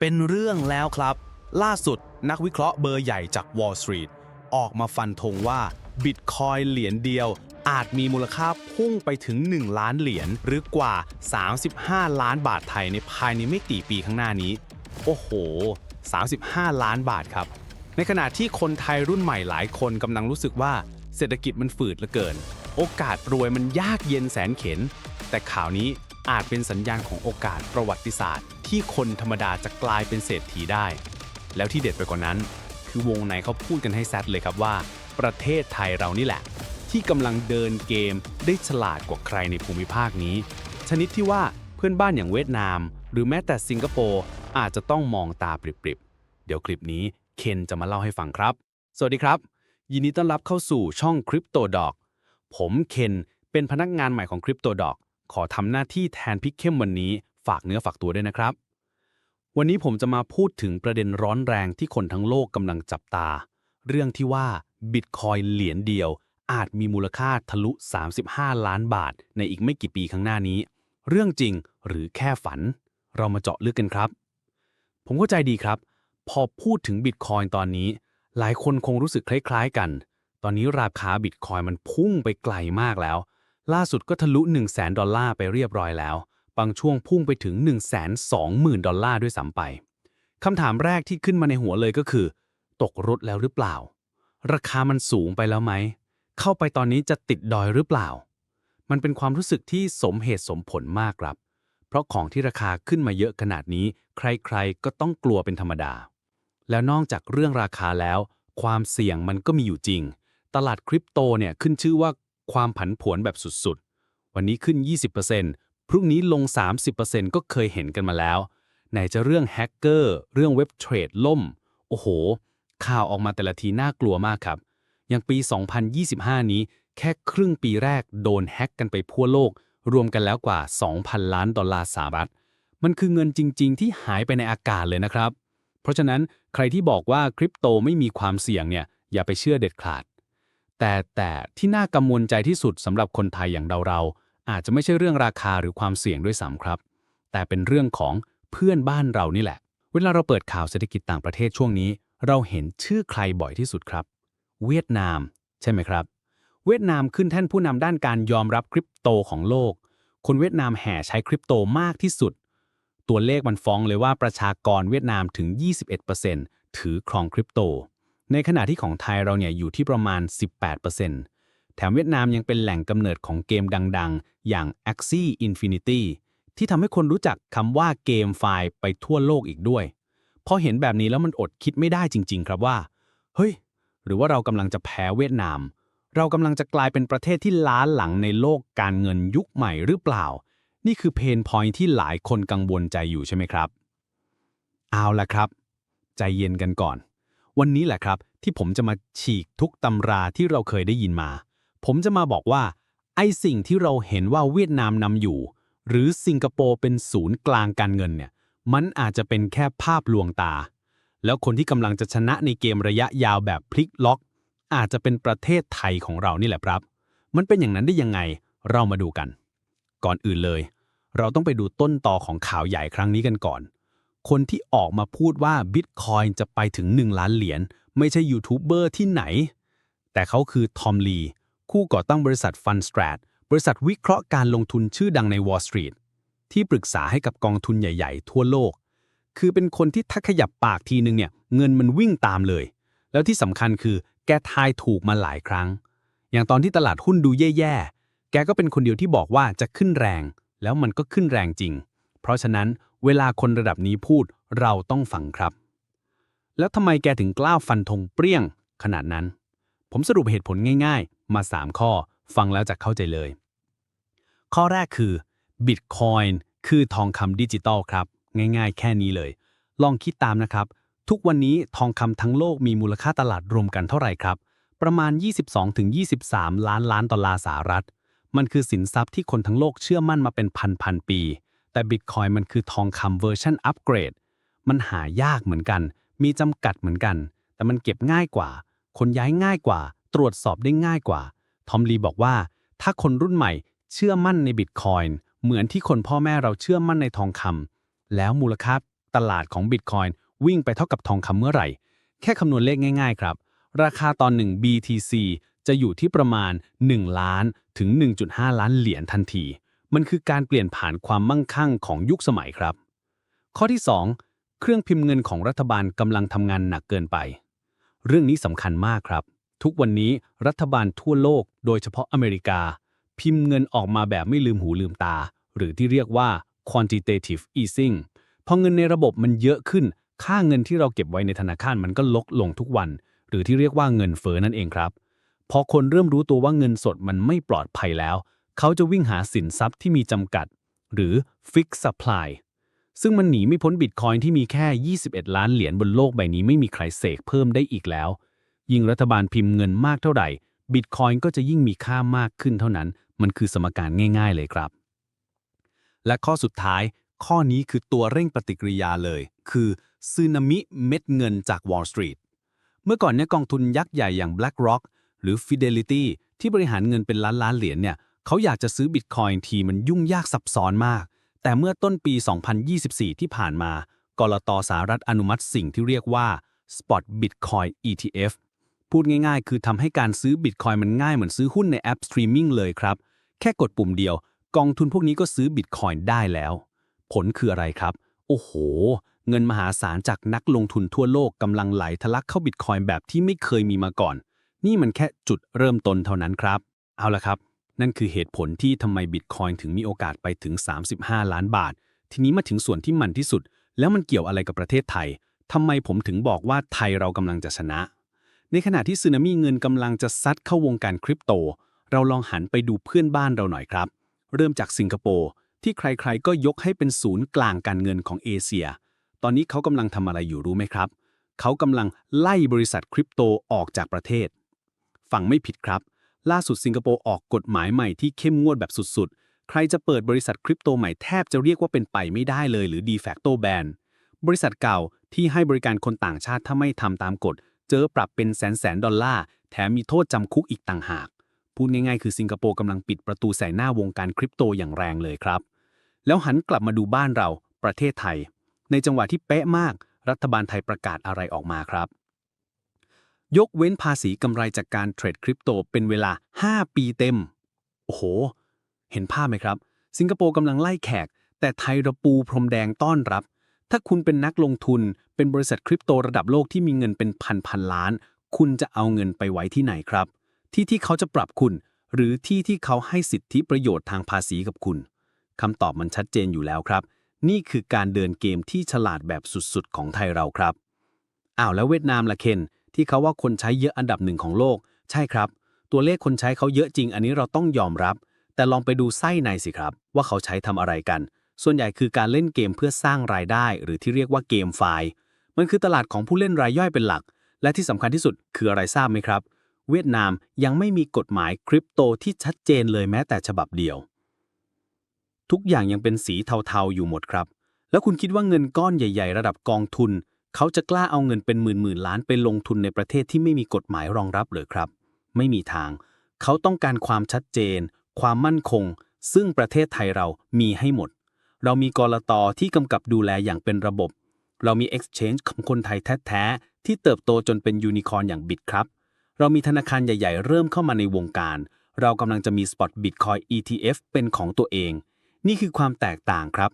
เป็นเรื่องแล้วครับ ล่าสุดนักวิเคราะห์เบอร์ใหญ่จาก Wall Street ออกมาฟันธงว่าบิตคอยเหรียญเดียวอาจมีมูลค่าพุ่งไปถึง 1 ล้านเหรียญหรือกว่า 35 ล้านบาทไทยในภายในไม่กี่ปีข้างหน้านี้ โอ้โห 35 ล้านบาทครับ ในขณะที่คนไทยรุ่นใหม่หลายคนกำลังรู้สึกว่าเศรษฐกิจมันฝืดเหลือเกิน โอกาสรวยมันยากเย็นแสนเข็น แต่ข่าวนี้อาจเป็นสัญญาณของโอกาสประวัติศาสตร์ ที่คนธรรมดาจะกลายเป็นเศรษฐีได้ แล้วที่เด็ดไปกว่านั้น คือวงในเขาพูดกันให้แซดเลยครับว่า ประเทศไทยเรานี่แหละ ที่กำลังเดินเกมได้ฉลาดกว่าใครในภูมิภาคนี้ ชนิดที่ว่าเพื่อนบ้านอย่างเวียดนาม หรือแม้แต่สิงคโปร์อาจจะต้องมองตาปริบๆ เดี๋ยวคลิปนี้เคนจะมาเล่าให้ฟังครับ สวัสดีครับ ยินดีต้อนรับเข้าสู่ช่อง Crypto Dog ผมเคนเป็นพนักงานใหม่ของ Crypto Dog ขอทำหน้าที่แทนพิกเข้มวันนี้ ฝากเนื้อฝากตัวด้วยนะครับ วันนี้ผมจะมาพูดถึงประเด็นร้อนแรงที่คนทั้งโลกกำลังจับตา เรื่องที่ว่าบิตคอยเหรียญเดียว อาจมีมูลค่าทะลุ 35 ล้านบาท ในอีกไม่กี่ปีข้างหน้านี้ เรื่องจริงหรือแค่ฝัน เรามาเจาะลึกกันครับ ผมเข้าใจดีครับ พอพูดถึงบิตคอยตอนนี้ หลายคนคงรู้สึกคล้ายๆกัน ตอนนี้ราคาบิตคอยมันพุ่งไปไกลมากแล้ว ล่าสุดก็ทะลุ 1 0 0 0 0แดอลลาร์ไปเรียบร้อยแล้ว บางช่วงพุ่งไปถึง 1 2 0 0 0 0 ดอลลาร์ด้วยซ้ำไปคำถามแรกที่ขึ้นมาในหัวเลยก็คือ ตกรถแล้วหรือเปล่า ราคามันสูงไปแล้วไหม เข้าไปตอนนี้จะติดดอยหรือเปล่า มันเป็นความรู้สึกที่สมเหตุสมผลมากครับ เพราะของที่ราคาขึ้นมาเยอะขนาดนี้ ใครๆ ก็ต้องกลัวเป็นธรรมดา แล้วนอกจากเรื่องราคาแล้ว ความเสี่ยงมันก็มีอยู่จริง ตลาดคริปโตเนี่ยขึ้นชื่อว่าความผันผวนแบบสุดๆ วันนี้ขึ้น 20% พรุ่งนี้ลง 30%ก็เคยเห็นกันมาแล้ว ไหนจะเรื่องแฮกเกอร์ เรื่องเว็บเทรดล่ม โอ้โห ข่าวออกมาแต่ละทีน่ากลัวมากครับ อย่างปี 2025 นี้แค่ครึ่งปีแรกโดนแฮกกันไปทั่วโลก รวมกันแล้วกว่า 2,000 ล้านดอลลาร์สหรัฐ มันคือเงินจริง ๆ ที่หายไปในอากาศเลยนะครับ เพราะฉะนั้นใครที่บอกว่าคริปโตไม่มีความเสี่ยงเนี่ยอย่าไปเชื่อเด็ดขาด แต่แต่ที่น่ากังวลใจที่สุดสำหรับคนไทยอย่างเราๆ อาจจะไม่ใช่เรื่องราคาหรือความเสี่ยงด้วยซ้ำครับ แต่เป็นเรื่องของเพื่อนบ้านเรานี่แหละ เวลาเราเปิดข่าวเศรษฐกิจต่างประเทศช่วงนี้ เราเห็นชื่อใครบ่อยที่สุดครับ เวียดนาม ใช่ไหมครับ เวียดนามขึ้นแท่นผู้นำด้านการยอมรับคริปโตของโลก คนเวียดนามแห่ใช้คริปโตมากที่สุด ตัวเลขมันฟ้องเลยว่าประชากรเวียดนามถึง 21%ถือครองคริปโต ในขณะที่ของไทยเราเนี่ยอยู่ที่ประมาณ 18% แถมเวียดนามยังเป็นแหล่งกำเนิดของเกมดังๆ อย่าง Axie Infinity ที่ทำให้คนรู้จักคำว่าเกมไฟล์ไปทั่วโลกอีกด้วย พอเห็นแบบนี้แล้วมันอดคิดไม่ได้จริง ๆ ครับว่า เฮ้ย หรือว่าเรากำลังจะแพ้เวียดนาม เรากำลังจะกลายเป็นประเทศที่ล้าหลังในโลกการเงินยุคใหม่หรือเปล่า นี่คือเพนพอยที่หลายคนกังวลใจอยู่ใช่ไหมครับ เอาละครับ ใจเย็นกันก่อน วันนี้แหละครับที่ผมจะมาฉีกทุกตำราที่เราเคยได้ยินมา ผมจะมาบอกว่า ไอ้สิ่งที่เราเห็นว่าเวียดนามนำอยู่ หรือสิงคโปร์เป็นศูนย์กลางการเงินเนี่ย มันอาจจะเป็นแค่ภาพลวงตา แล้วคนที่กำลังจะชนะในเกมระยะยาวแบบพลิกล็อก อาจจะเป็นประเทศไทยของเรานี่แหละครับ มันเป็นอย่างนั้นได้ยังไง เรามาดูกัน ก่อนอื่นเลย เราต้องไปดูต้นต่อของข่าวใหญ่ครั้งนี้กันก่อน คนที่ออกมาพูดว่าบิตคอยน์จะไปถึง 1 ล้านเหรียญไม่ใช่ยูทูบเบอร์ที่ไหน แต่เขาคือทอมลี คู่ก่อตั้งบริษัทฟันสตร t บริษัทวิเคราะห์การลงทุนชื่อดังใน Wall Street ที่ปรึกษาให้กับกองทุนใหญ่ ๆ ทั่วโลก คือเป็นคนที่ถ้าขยับปากทีนึงเนี่ยเงินมันวิ่งตามเลย แล้วที่สำคัญคือแกทายถูกมาหลายครั้ง อย่างตอนที่ตลาดหุ้นดูแย่ๆ แกก็เป็นคนเดียวที่บอกว่าจะขึ้นแรง แล้วมันก็ขึ้นแรงจริง เพราะฉะนั้นเวลาคนระดับนี้พูดเราต้องฟังครับ แล้วทำไมแกถึงกล้าฟันธงเปรี้ยงขนาดนั้น ผมสรุปเหตุผลง่ายๆ มา 3 ข้อ ฟังแล้วจะเข้าใจเลย ข้อแรกคือ Bitcoin คือทองคำดิจิตอลครับ ง่ายๆ แค่นี้เลย ลองคิดตามนะครับ ทุกวันนี้ทองคำทั้งโลกมีมูลค่าตลาดรวมกันเท่าไหร่ครับ ประมาณ 22-23 ล้านล้านดอลลาร์สหรัฐ มันคือสินทรัพย์ที่คนทั้งโลกเชื่อมั่นมาเป็นพันๆปี แต่ Bitcoin มันคือทองคำเวอร์ชันอัปเกรด มันหายากเหมือนกัน มีจำกัดเหมือนกัน แต่มันเก็บง่ายกว่า คนย้ายง่ายกว่า ตรวจสอบได้ง่ายกว่า ทอมลีบอกว่า ถ้าคนรุ่นใหม่เชื่อมั่นในบิตคอยน์เหมือนที่คนพ่อแม่เราเชื่อมั่นในทองคำแล้วมูลค่าตลาดของบิตคอยน์วิ่งไปเท่ากับทองคำเมื่อไหร่ แค่คำนวณเลขง่าย ๆ ครับ ราคาตอน1 BTC จะอยู่ที่ประมาณ 1 ล้านถึง 1.5 ล้านเหรียญทันที มันคือการเปลี่ยนผ่านความมั่งคั่งของยุคสมัยครับ ข้อที่ 2 เครื่องพิมพ์เงินของรัฐบาลกำลังทำงานหนักเกินไป เรื่องนี้สำคัญมากครับ ทุกวันนี้รัฐบาลทั่วโลก โดยเฉพาะอเมริกา พิมพ์เงินออกมาแบบไม่ลืมหูลืมตา หรือที่เรียกว่า quantitative easing พอเงินในระบบมันเยอะขึ้น ค่าเงินที่เราเก็บไว้ในธนาคารมันก็ลดลงทุกวัน หรือที่เรียกว่าเงินเฟ้อนั่นเองครับ พอคนเริ่มรู้ตัวว่าเงินสดมันไม่ปลอดภัยแล้ว เขาจะวิ่งหาสินทรัพย์ที่มีจำกัด หรือ fixed supply ซึ่งมันหนีไม่พ้นบิตคอยน์ที่มีแค่ 21 ล้านเหรียญบนโลกใบนี้ไม่มีใครเสกเพิ่มได้อีกแล้ว ยิ่งรัฐบาลพิมพ์เงินมากเท่าไหร่บิตคอยน์ก็จะยิ่งมีค่ามากขึ้นเท่านั้น มันคือสมการง่าย ๆ เลยครับ และข้อสุดท้าย ข้อนี้คือตัวเร่งปฏิกิริยาเลย คือซึนามิเม็ดเงินจาก Wall Street เมื่อก่อนเนี่ยกองทุนยักษ์ใหญ่อย่าง BlackRock หรือ Fidelity ที่บริหารเงินเป็นล้านล้านเหรียญเนี่ยเขาอยากจะซื้อบิตคอยน์ทีมันยุ่งยากซับซ้อนมาก แต่เมื่อต้นปี 2024 ที่ผ่านมากลตสหรัฐอนุมัติสิ่งที่เรียกว่า Spot Bitcoin ETF พูดง่ายๆ คือทำให้การซื้อบิตคอยมันง่ายเหมือนซื้อหุ้นในแอปสตรีมมิ่งเลยครับ แค่กดปุ่มเดียว กองทุนพวกนี้ก็ซื้อบิตคอยได้แล้ว ผลคืออะไรครับ โอ้โห เงินมหาศาลจากนักลงทุนทั่วโลกกำลังไหลทะลักเข้าบิตคอยแบบที่ไม่เคยมีมาก่อน นี่มันแค่จุดเริ่มต้นเท่านั้นครับ เอาละครับ นั่นคือเหตุผลที่ทำไมบิตคอยถึงมีโอกาสไปถึง 35 ล้านบาท ทีนี้มาถึงส่วนที่มันที่สุด แล้วมันเกี่ยวอะไรกับประเทศไทยทำไมผมถึงบอกว่าไทยเรากำลังจะชนะ ในขณะที่สึนามิเงินกำลังจะซัดเข้าวงการคริปโต เราลองหันไปดูเพื่อนบ้านเราหน่อยครับ เริ่มจากสิงคโปร์ที่ใครๆ ก็ยกให้เป็นศูนย์กลางการเงินของเอเชีย ตอนนี้เขากำลังทำอะไรอยู่รู้ไหมครับ เขากำลังไล่บริษัทคริปโตออกจากประเทศ ฟังไม่ผิดครับ ล่าสุดสิงคโปร์ออกกฎหมายใหม่ที่เข้มงวดแบบสุดๆ ใครจะเปิดบริษัทคริปโตใหม่แทบจะเรียกว่าเป็นไปไม่ได้เลยหรือ de facto ban บริษัทเก่าที่ให้บริการคนต่างชาติถ้าไม่ทำตามกฎ เจอปรับเป็นแสนแสนดอลลาร์ แถมมีโทษจำคุกอีกต่างหาก พูดง่ายๆ คือสิงคโปร์กำลังปิดประตูใส่หน้าวงการคริปโตอย่างแรงเลยครับ แล้วหันกลับมาดูบ้านเราประเทศไทย ในจังหวะที่เป๊ะมาก รัฐบาลไทยประกาศอะไรออกมาครับ ยกเว้นภาษีกำไรจากการเทรดคริปโตเป็นเวลา 5 ปีเต็ม โอ้โห เห็นภาพไหมครับ สิงคโปร์กำลังไล่แขก แต่ไทยระปูพรมแดงต้อนรับ ถ้าคุณเป็นนักลงทุน เป็นบริษัทคริปโตระดับโลกที่มีเงินเป็นพันพันล้าน คุณจะเอาเงินไปไว้ที่ไหนครับ ที่ที่เขาจะปรับคุณ หรือที่ที่เขาให้สิทธิประโยชน์ทางภาษีกับคุณคำตอบมันชัดเจนอยู่แล้วครับ นี่คือการเดินเกมที่ฉลาดแบบสุดๆ ของไทยเราครับอ้าวแล้วเวียดนามล่ะเคน ที่เขาว่าคนใช้เยอะอันดับหนึ่งของโลก ใช่ครับ ตัวเลขคนใช้เขาเยอะจริง อันนี้เราต้องยอมรับ แต่ลองไปดูไส้ในสิครับ ว่าเขาใช้ทำอะไรกัน ส่วนใหญ่คือการเล่นเกมเพื่อสร้างรายได้ หรือที่เรียกว่าเกมไฟล์ มันคือตลาดของผู้เล่นรายย่อยเป็นหลัก และที่สำคัญที่สุดคืออะไรทราบไหมครับ เวียดนามยังไม่มีกฎหมายคริปโตที่ชัดเจนเลยแม้แต่ฉบับเดียว ทุกอย่างยังเป็นสีเทาๆอยู่หมดครับ แล้วคุณคิดว่าเงินก้อนใหญ่ ๆ ระดับกองทุน เขาจะกล้าเอาเงินเป็นหมื่นๆล้านไปลงทุนในประเทศที่ไม่มีกฎหมายรองรับหรือครับ ไม่มีทาง เขาต้องการความชัดเจน ความมั่นคง ซึ่งประเทศไทยเรามีให้หมด เรามีกรตที่กำกับดูแลอย่างเป็นระบบ เรามี Exchange ของคนไทยแท้ๆ ที่เติบโตจนเป็นยูนิคอร์นอย่างบิตครับ เรามีธนาคารใหญ่ๆ เริ่มเข้ามาในวงการ เรากำลังจะมี Spot Bitcoin ETF เป็นของตัวเอง นี่คือความแตกต่างครับ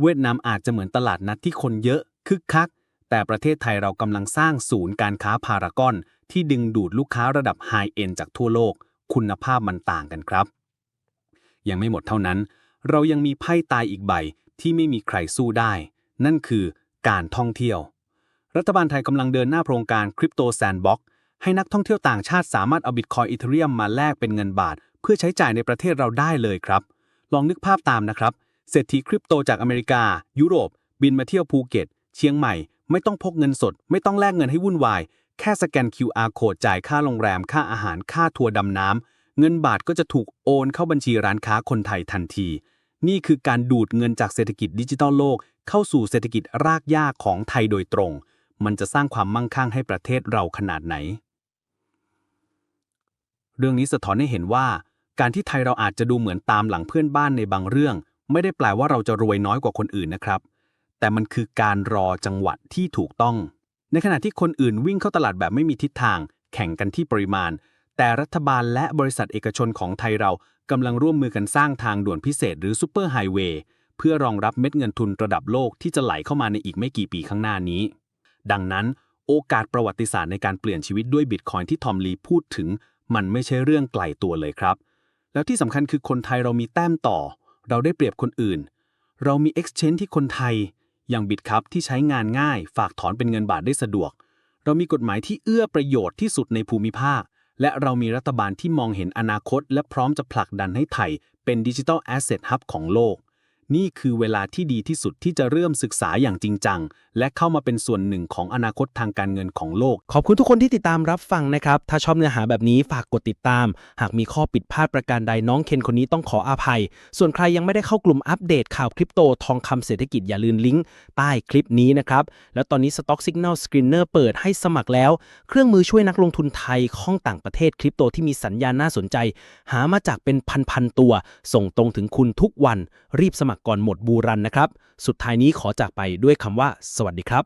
เวียดนามอาจจะเหมือนตลาดนัดที่คนเยอะ คึกคัก แต่ประเทศไทยเรากำลังสร้างศูนย์การค้าพารากอน ที่ดึงดูดลูกค้าระดับไฮเอ็นจากทั่วโลก คุณภาพมันต่างกันครับ ยังไม่หมดเท่านั้น เรายังมีไพ่ตายอีกใบที่ไม่มีใครสู้ได้ นั่นคือการท่องเที่ยว รัฐบาลไทยกำลังเดินหน้าโครงการคริปโตแซนด์บ็อกให้นักท่องเที่ยวต่างชาติสามารถเอาบิตคอยอีเทเรียมมาแลกเป็นเงินบาท เพื่อใช้จ่ายในประเทศเราได้เลยครับ ลองนึกภาพตามนะครับ เศรษฐีคริปโตจากอเมริกา ยุโรป บินมาเที่ยวภูเก็ต เชียงใหม่ ไม่ต้องพกเงินสด ไม่ต้องแลกเงินให้วุ่นวาย แค่สแกน QR code จ่ายค่าโรงแรม ค่าอาหาร ค่าทัวร์ดำน้ำ เงินบาทก็จะถูกโอนเข้าบัญชีร้านค้าคนไทยทันที นี่คือการดูดเงินจากเศรษฐกิจดิจิทัลโลก เข้าสู่เศรษฐกิจรากหญ้าของไทยโดยตรง มันจะสร้างความมั่งคั่งให้ประเทศเราขนาดไหน เรื่องนี้สะท้อนให้เห็นว่า การที่ไทยเราอาจจะดูเหมือนตามหลังเพื่อนบ้านในบางเรื่อง ไม่ได้แปลว่าเราจะรวยน้อยกว่าคนอื่นนะครับ แต่มันคือการรอจังหวะที่ถูกต้อง ในขณะที่คนอื่นวิ่งเข้าตลาดแบบไม่มีทิศทาง แข่งกันที่ปริมาณ แต่รัฐบาลและบริษัทเอกชนของไทยเรา กำลังร่วมมือกันสร้างทางด่วนพิเศษหรือซูเปอร์ไฮเวย์เพื่อรองรับเม็ดเงินทุนระดับโลกที่จะไหลเข้ามาในอีกไม่กี่ปีข้างหน้านี้ ดังนั้นโอกาสประวัติศาสตร์ในการเปลี่ยนชีวิตด้วยบิตคอยที่ทอมลีพูดถึง มันไม่ใช่เรื่องไกลตัวเลยครับ แล้วที่สำคัญคือคนไทยเรามีแต้มต่อ เราได้เปรียบคนอื่น เรามี Exchange ที่คนไทย อย่างบิตครับที่ใช้งานง่าย ฝากถอนเป็นเงินบาทได้สะดวก เรามีกฎหมายที่เอื้อประโยชน์ที่สุดในภูมิภาค และเรามีรัฐบาลที่มองเห็นอนาคต และพร้อมจะผลักดันให้ไทยเป็นดิจิทัลแอสเซทฮับของโลก นี่คือเวลาที่ดีที่สุดที่จะเริ่มศึกษาอย่างจริงจัง และเข้ามาเป็นส่วนหนึ่งของอนาคตทางการเงินของโลก ขอบคุณทุกคนที่ติดตามรับฟังนะครับ ถ้าชอบเนื้อหาแบบนี้ฝากกดติดตาม หากมีข้อผิดพลาดประการใดน้องเคนคนนี้ต้องขออภัย ส่วนใครยังไม่ได้เข้ากลุ่มอัปเดตข่าวคริปโตทองคำเศรษฐกิจอย่าลืมลิงก์ใต้คลิปนี้นะครับ แล้วตอนนี้ Stock Signal Screener เปิดให้สมัครแล้ว เครื่องมือช่วยนักลงทุนไทยข้องต่างประเทศคริปโตที่มีสัญญาณน่าสนใจ หามาจากเป็นพันๆตัว ส่งตรงถึงคุณทุกวันรีบสมัมัครก่อนหมดบูรันนะครับ สุดท้ายนี้ขอจากไปด้วยคำว่า สวัสดีครับ